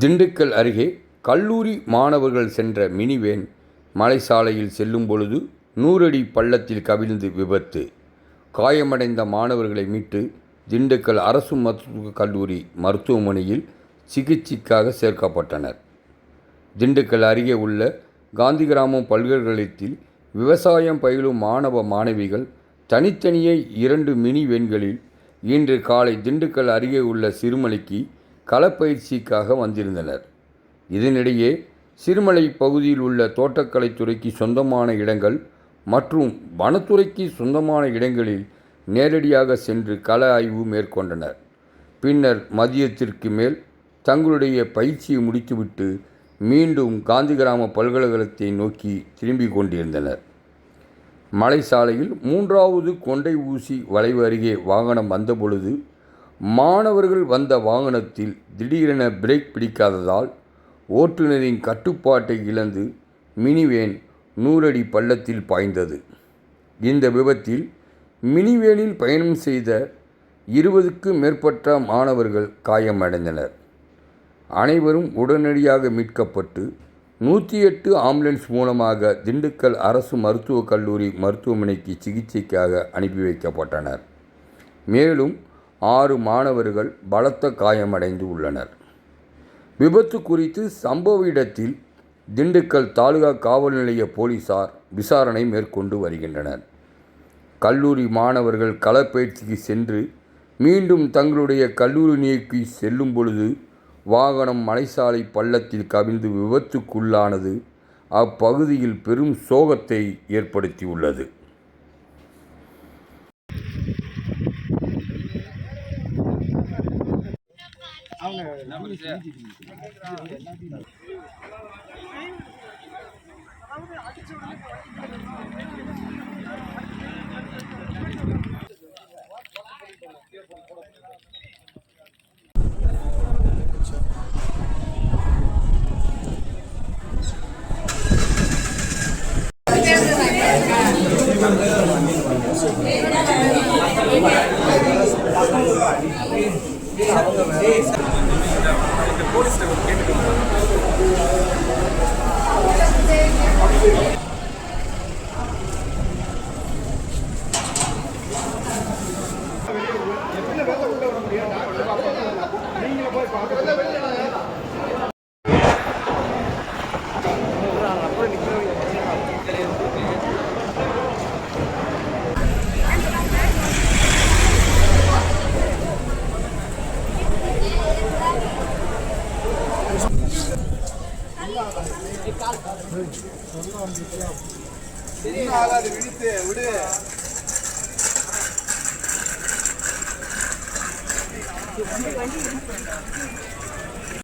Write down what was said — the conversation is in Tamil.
திண்டுக்கல் அருகே கல்லூரி மாணவர்கள் சென்ற மினிவேன் மலைச்சாலையில் செல்லும் பொழுது நூறடி பள்ளத்தில் கவிழ்ந்து விபத்து. காயமடைந்த மாணவர்களை மீட்டு திண்டுக்கல் அரசு மருத்துவக் கல்லூரி மருத்துவமனையில் சிகிச்சைக்காக சேர்க்கப்பட்டனர். திண்டுக்கல் அருகே உள்ள காந்தி கிராமம் பல்கலைக்கழகத்தில் விவசாயம் பயிலும் மாணவ மாணவிகள் தனித்தனியே இரண்டு மினி வேன்களில் இன்று காலை திண்டுக்கல் அருகே உள்ள சிறுமலைக்கு களப்பயிற்சிக்காக வந்திருந்தனர். இதனிடையே சிறுமலை பகுதியில் உள்ள தோட்டக்கலைத்துறைக்கு சொந்தமான இடங்கள் மற்றும் வனத்துறைக்கு சொந்தமான இடங்களில் நேரடியாக சென்று கள ஆய்வு மேற்கொண்டனர். பின்னர் மதியத்திற்கு மேல் தங்களுடைய பயிற்சியை முடித்துவிட்டு மீண்டும் காந்திகிராம பல்கலைக்கழகத்தை நோக்கி திரும்பி கொண்டிருந்தனர். மலை சாலையில் மூன்றாவது கொண்டை ஊசி வளைவு அருகே வாகனம் வந்தபொழுது மாணவர்கள் வந்த வாகனத்தில் திடீரென பிரேக் பிடிக்காததால் ஓட்டுநரின் கட்டுப்பாட்டை இழந்து மினிவேன் நூறடி பள்ளத்தில் பாய்ந்தது. இந்த விபத்தில் மினிவேனில் பயணம் செய்த இருபதுக்கு மேற்பட்ட மாணவர்கள் காயமடைந்தனர். அனைவரும் உடனடியாக மீட்கப்பட்டு நூற்றி எட்டு ஆம்புலன்ஸ் மூலமாக திண்டுக்கல் அரசு மருத்துவக் கல்லூரி மருத்துவமனைக்கு சிகிச்சைக்காக அனுப்பி வைக்கப்பட்டனர். மேலும் ஆறு மாணவர்கள் பலத்த காயமடைந்து உள்ளனர். விபத்து குறித்து சம்பவ இடத்தில் திண்டுக்கல் தாலுகா காவல் நிலைய போலீசார் விசாரணை மேற்கொண்டு வருகின்றனர். கல்லூரி மாணவர்கள் களப்பயிற்சிக்கு சென்று மீண்டும் தங்களுடைய கல்லூரி நோக்கி செல்லும் பொழுது வாகனம் மலைசாலை பள்ளத்தில் கவிழ்ந்து விபத்துக்குள்ளானது அப்பகுதியில் பெரும் சோகத்தை ஏற்படுத்தியுள்ளது. அவங்க நீங்க போய் பார்க்கறது ஆகாது விழித்து விடு.